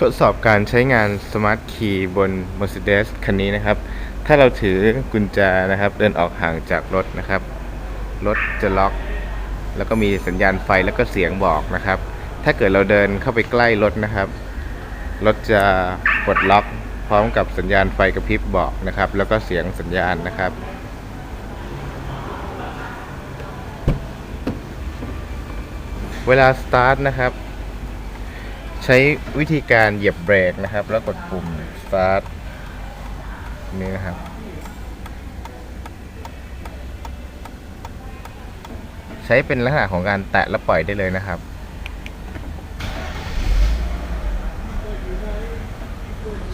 ทดสอบการใช้งานสมาร์ทคีย์บน Mercedes คันนี้นะครับ ถ้าเราถือกุญแจนะครับ เดินออกห่างจากรถนะครับ รถจะล็อก แล้วก็มีสัญญาณไฟแล้วก็เสียงบอกนะครับ ถ้าเกิดเราเดินเข้าไปใกล้รถนะครับ รถจะปลดล็อก พร้อมกับสัญญาณไฟกระพริบบอกนะครับ แล้วก็เสียงสัญญาณนะครับเวลาสตาร์ทนะครับ ช้วิธีการเหยียบเบรกนะครับ แล้วกดปุ่ม start นี่นะครับ ใช้เป็นลักษณะของการแตะแล้วปล่อยได้เลยนะครับ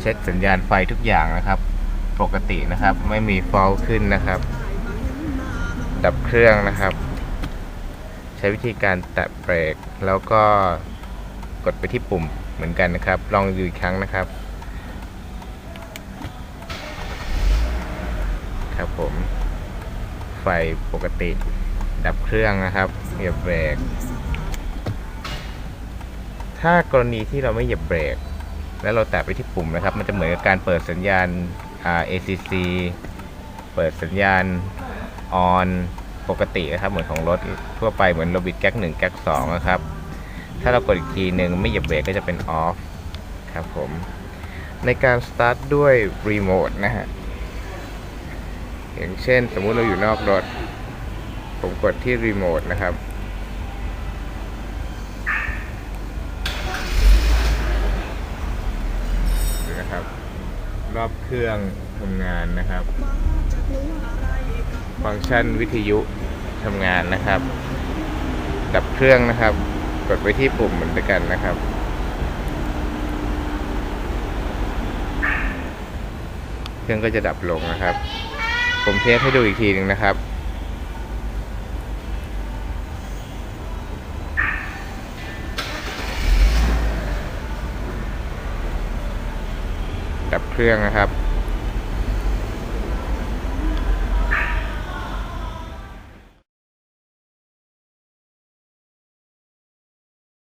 เช็คสัญญาณไฟทุกอย่างนะครับ ปกตินะครับ ไม่มีฟอลขึ้นนะครับ ดับเครื่องนะครับ ใช้วิธีการแตะเบรกแล้วก็ กดไปที่ปุ่มเหมือนกันนะครับ ลองดูอีกครั้งนะครับ ครับผม ไฟปกติ ดับเครื่องนะครับเหยียบเบรก ถ้ากรณีที่เราไม่เหยียบเบรก แล้วเราแตะไปที่ปุ่มนะครับ มันจะเหมือนกับการเปิดสัญญาณ ACC เปิดสัญญาณ on ปกตินะครับ เหมือนของรถทั่วไปเหมือนเรบิดแก๊กหนึ่งแก๊กสองนะครับ ถ้าเรากดอีกทีหนึ่งไม่เหยียบเบรกก็จะเป็น off ครับผม ในการสตาร์ทด้วยรีโมทนะฮะ อย่างเช่นสมมุติเราอยู่นอกรถ ผมกดที่รีโมทนะครับ นะครับ รอบเครื่องทำงานนะครับ ฟังก์ชันวิทยุทำงานนะครับ ดับเครื่องนะครับ กดไปที่ปุ่มเหมือนกันนะครับ เครื่องก็จะดับลงนะครับ ผมเทสให้ดูอีกทีหนึ่งนะครับดับเครื่องนะครับ